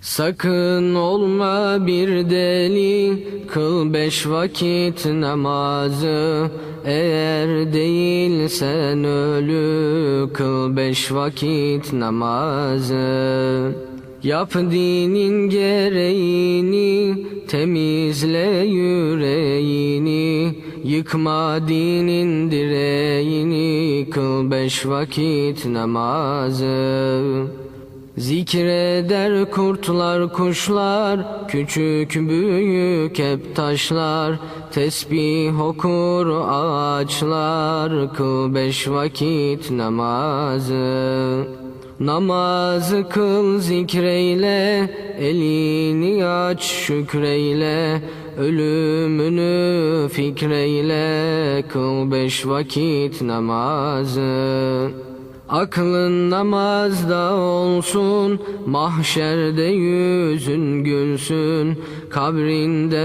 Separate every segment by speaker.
Speaker 1: Sakın olma bir deli, kıl beş vakit namazı. Eğer değilsen ölü, kıl beş vakit namazı. Yap dinin gereğini, temizle yüreğini, yıkma dinin direğini, kıl beş vakit namazı. Zikreder kurtlar kuşlar, küçük büyük hep taşlar, tesbih okur ağaçlar, kıl beş vakit namazı. Namazı kıl zikreyle, elini aç şükreyle, ölümünü fikreyle, kıl beş vakit namazı. Aklın namazda olsun, mahşerde yüzün gülsün, kabrinde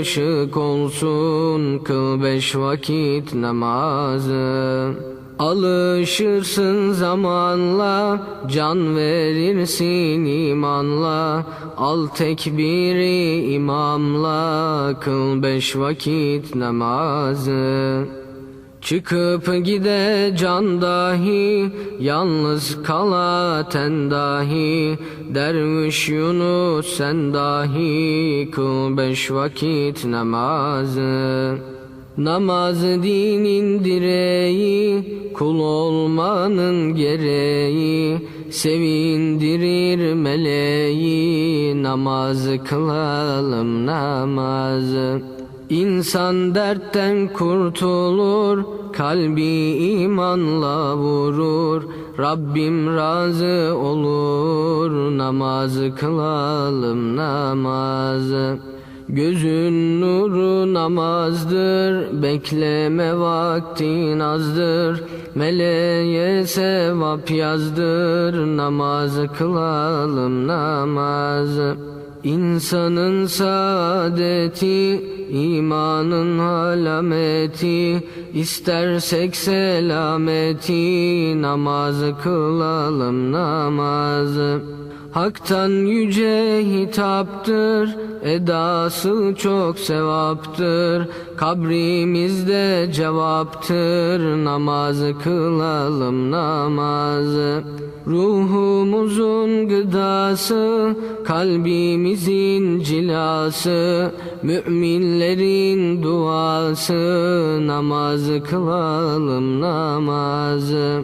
Speaker 1: ışık olsun, kıl beş vakit namazı. Alışırsın zamanla, can verirsin imanla, al tekbiri imamla, kıl beş vakit namazı. Çıkıp gide can dahi, yalnız kala ten dahi, derviş Yunus sen dahi, kıl beş vakit namazı. Namaz dinin direği, kul olmanın gereği, sevindirir meleği, namazı kılalım namazı. İnsan dertten kurtulur, kalbi imanla vurur, Rabbim razı olur, namazı kılalım namazı. Gözün nuru namazdır, bekleme vaktin azdır, meleğe sevap yazdır, namazı kılalım namazı. İnsanın saadeti, imanın alameti, istersek selameti, namazı kılalım namazı. Hak'tan yüce hitaptır, edası çok sevaptır, kabrimizde cevaptır, namazı kılalım namazı. Ruhumuzun gıdası, kalbimizin cilası, müminlerin duası, namazı kılalım namazı.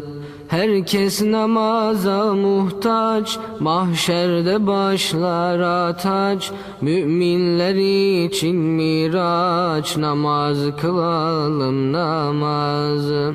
Speaker 1: Herkes namaza muhtaç, mahşerde başlar ataç, müminler için miraç, namaz kılalım namazı.